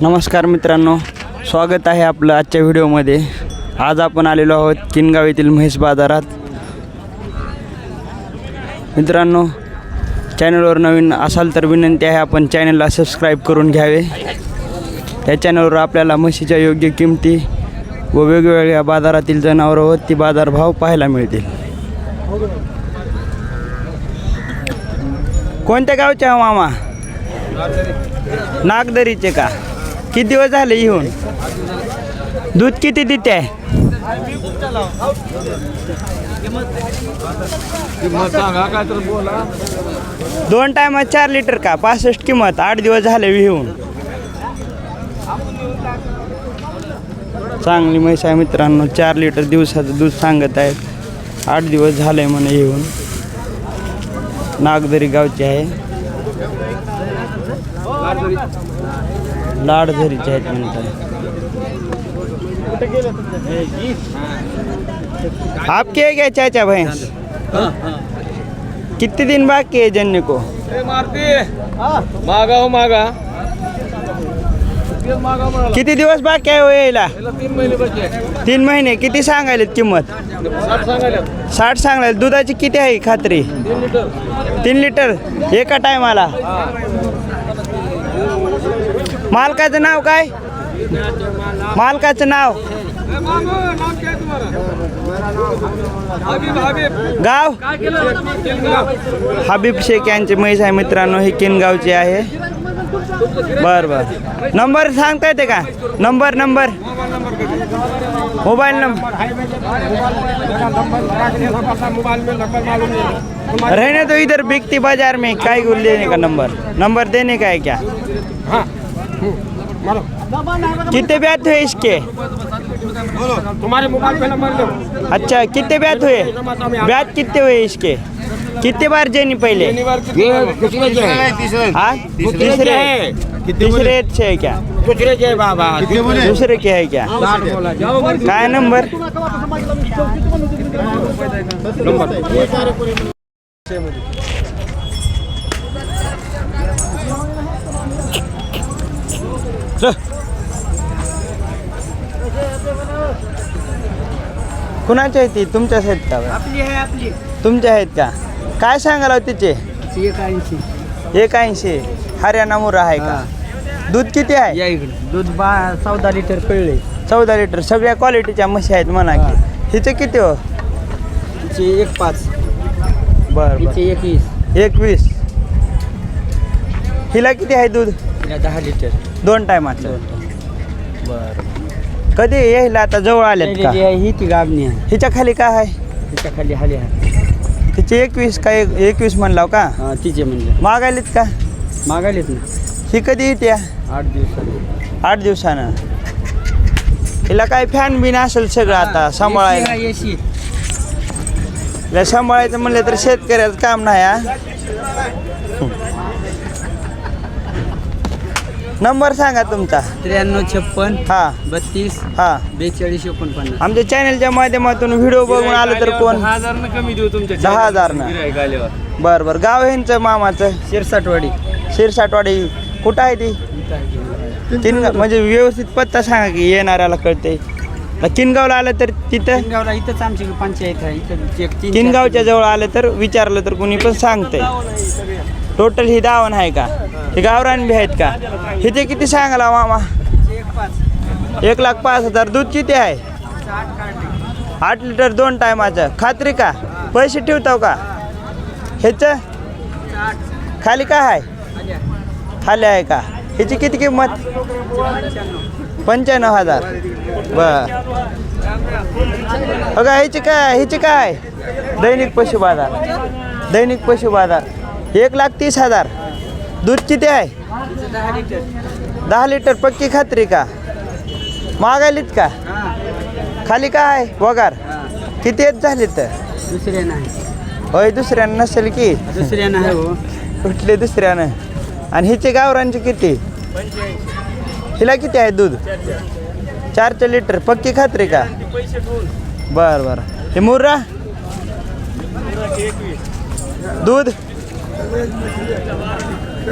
नमस्कार मित्रांनो स्वागत आहे आपलं आजच्या व्हिडिओमध्ये. आज आपण आलेलो आहोत किनगाव येथील म्हैस बाजारात. मित्रांनो चॅनलवर नवीन असाल तर विनंती आहे आपण चॅनलला सबस्क्राईब करून घ्यावे. या चॅनलवर आपल्याला म्हशीच्या योग्य किमती व वेगवेगळ्या बाजारातील जनावरं आहोत ती बाजारभाव पाहायला मिळतील. कोणत्या गावचे हो मामा? नागदरीचे का? किती दिवस झाले येऊन दूध किती देते? आहे दोन टायमात चार लिटर का? पासष्ट किंमत. आठ दिवस झाले विहून चांगली म्हैस आहे मित्रांनो. चार लिटर दिवसाचं दूध सांगत आहेत. आठ दिवस झाले म्हणे येऊन नागदरी गावची आहे. लाडझरीचे आहेत म्हणतात. आपके क्या चाचा भैंस कितने दिन बाकी है जन्ने को? मागा हो मागा. किती दिवस बाकी आहे हो यायला? तीन महिने आहे. किती सांगायलेत किंमत? साठ सांगायला दुधाची किती आहे खात्री? तीन लिटर. तीन लिटर? एका टायमाला मालकाचं नाव काय? मालकाचं नाव? गाव? हबीब शेख यांचे म्हैस आहे मित्रांनो हे किनगावचे आहे. बर बर. नंबर सांगता येते का? Number number. Mobile number. रहने तो इधर बिकती बाजार में काय को लेने का नंबर? नंबर देने का है क्या? हाँ मारो कितने ब्यात हुए इसके? तुम्हारे मोबाइल पे नंबर लो। अच्छा कितने ब्यात हुए? ब्यात कितने हुए इसके? कितने बार जेनी पहले? शनिवार की हाँ? तीसरे। तीसरे। से है? क्या? दूसरे जय बाबा। दूसरे के है क्या? बोला। जाओ काय नंबर। कुणाच्या आहेत ती? तुमच्याच आहेत का? आपली आहे आपली. तुमच्या आहेत का? काय सांगाल तिचे एक ऐंशी एक ऐंशी हरियाणा मुरा आहे का? दूध किती आहे? या इकडे. दूध बा चौदा लिटर पिळले. चौदा लिटर. सगळ्या क्वालिटीच्या म्हशी आहेत म्हणा की. हिचे किती हो? तिचे एक पाच. बर तिचे एकवीस. एकवीस. हिला किती आहे दूध? दहा लिटर. दोन टायमाचं. बर. कधी येईल आता जवळ आलेत का? ही ती गाबणी आहे. हिच्या खाली काय आहे? तिच्या खाली हाली आहे. तिचे एकवीस का एक एकवीस म्हणलाव का? हा, तिचे म्हणजे मागायलीत का? मागायलेत ना. ही कधी येते आठ दिवसात आठ दिवसानं. हिला काय फॅन बिन असेल सगळं आता सांभाळायला. हिला सांभाळायचं म्हणलं तर शेतकऱ्याचं काम नाही हा नंबर सांगा तुमचा. त्र्याण्णव छप्पन हा. बत्तीस हा. बेचाळीस एकोणपन्नास. आमच्या चॅनलच्या माध्यमातून व्हिडिओ बघून आलं तर कोण? दहा हजार कमी देऊ तुमच्या दहा. गिऱ्हाईक आल्यावर. बरं बरं. गाव ह्यांचं मामाचं? शिरसाटवाडी. शिरसाटवाडी. कुठं आहे ती? तीन म्हणजे व्यवस्थित पत्ता सांगा की येणाऱ्याला कळते किनगावला आलं तर तिथं? किनगावला इथंच आमची पंचायत आहे. इथं एक तीन किनगावच्या जवळ आलं तर विचारलं तर कुणी पण सांगतंय. टोटल ही दावण आहे का? हे गावरान बी आहेत का? हिथे किती सांगाला मामा? एक लाख पाच हजार. दूध किती आहे? आठ लिटर दोन टायमाचं. खात्री का? पैसे ठेवताव का? ह्याचं खाली काय आहे खाली आहे का? ह्याची किती किंमत? पंच्याण्णव हजार. बर. बघा ह्याची काय ह्याची काय? दैनिक पशु बाजार दैनिक पशु बाजार एक लाख तीस हजार. दूध किती आहे? दहा लिटर. दहा लिटर पक्की खात्री का? मागायलीत का? खाली काय आहे? वगार. किती येत झाली तर दुसऱ्यानं होय दुसऱ्यानं नसेल की. दुसऱ्यानं आहे हो कुठले दुसऱ्यानं. आणि हिचे गावरांचे किती? हिला किती आहे दूध? चारचे लिटर. पक्की खात्री का? बरं बरं. हे मुर्रा? दूध?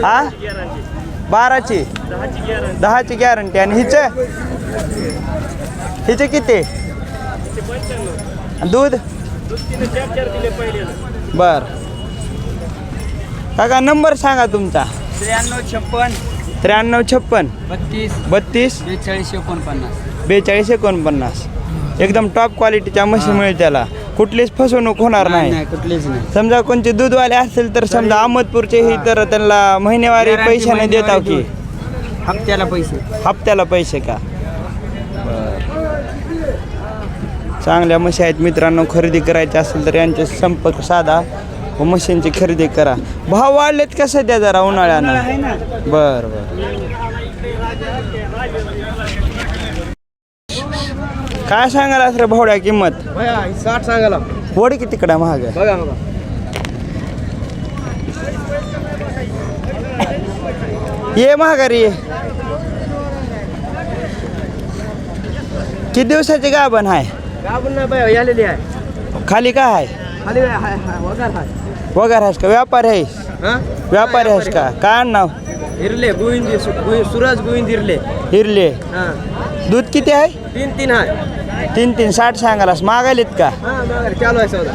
हा? बाराची? दहाची गॅरंटी आणि हिचं? हिचं किती? दूध? बर. काका नंबर सांगा तुमचा. त्र्याण्णव छप्पन. त्र्याण्णव छप्पन. बत्तीस. बत्तीस? बेचाळीस एकोणपन्नास. बेचाळीस एकोणपन्नास. एकदम टॉप क्वालिटीच्या म्हशी मिळेल त्याला. कुठलीच फसवणूक होणार नाही कुठलीच नाही. समजा कोणते दूधवाले असतील तर समजा अहमदपूरचे ही तर त्यांना महिनेवारी Guarantee पैशाने देताव की. हप्त्याला पैसे. हप्त्याला पैसे का? चांगल्या म्हशी आहेत मित्रांनो खरेदी करायची असेल तर यांचे संपर्क साधा व मशीनची खरेदी करा. भाव वाढलेत का सध्या जरा उन्हाळ्यानं? बर बर. काय सांगायला रे भावड्या किंमत? साठ सांगाला वडी किती कडा महाग? आहे बघा बघा. ये महागारी ये. किती दिवसाची गाभण आहे गाबून नाही बाय आलेली आहे खाली काय आहे खाली आहे, आहे, आहे, वगार आहे वगैरे आहेस का? व्यापारी आहेस हा? व्यापारी आहेस का? काय नाव? हिरले गोविंद सु- गोविंद- सूरज गोविंद हिरले. हिरले. हा. दूध किती आहे? तीन तीन आहे. तीन तीन साठ सांगालास मागायलेत का? हा माघारी चालू आहे सौदा.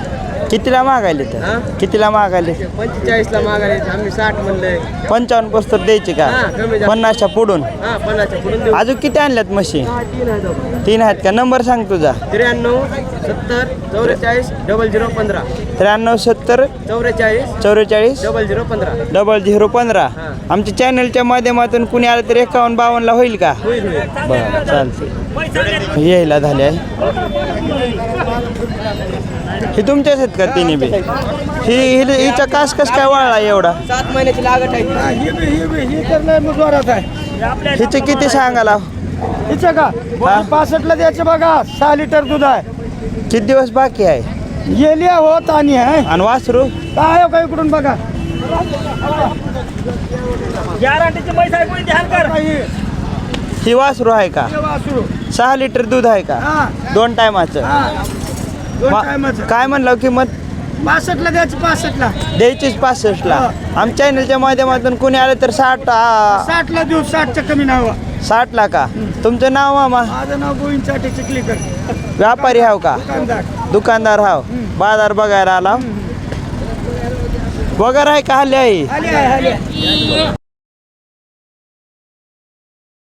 कितीला मागायलेत हा? कितीला मागायले? पंचेचाळीसला माघारी आम्ही साठ म्हणलंय. पंचावन्न पुस्तक द्यायची का? हा, कमी जास्त. पन्नासच्या पुढून? हा पन्नासच्या पुढून देऊ. अजून किती आणल्यात म्हशी? हा, तीन आहे दोघं. तीन आहेत का? नंबर सांग तुझा. त्र्याण्णव सत्तर चौवेचाळीस डबल झिरो पंधरा. त्र्याण्णव सत्तर चौवेचाळीस चौवेचाळीस डबल झिरो पंधरा. डबल झिरो पंधरा. हा. आमच्या चॅनलच्या माध्यमातून कुणी आलं तर एकावन्न बावन्नला होईल का? होईल होईल. बरं चालते यायला झाले. आहे हे तुमच्याच आहेत का तिन्ही बी ही हि- हिचा कास कस काय वाळला एवढा? सात महिन्याची लागत आहे. हिचे किती सांगाला हिचं का? हा? पासष्टला द्यायचं बघा सहा लिटर दूध आहे. किती दिवस बाकी आहे? गेली होत आणि आहे. आणि वासरू? काय हो काय इकडून बघा? काही. ही वासरू आहे का? वासरू. सहा लिटर दूध आहे का? दोन टायमाचं. दोन मा- टायमाचं काय म्हणलं किंमत? पासष्टला द्यायचं पासष्टला. द्यायचीच पासष्टला. आमच्या चॅनलच्या माध्यमातून कुणी आलं तर साठ आ, साठला देऊ साठच्या कमी नाव साठला का? तुमचं नाव मामा माझं नाव गोविंद चाटे चिखलीकर व्यापारी हाव का? दुकानदार. दुकानदार हाव. बाजार बघायला आला. वगैरे आहे का? हल्ली आहे? आले आहे आले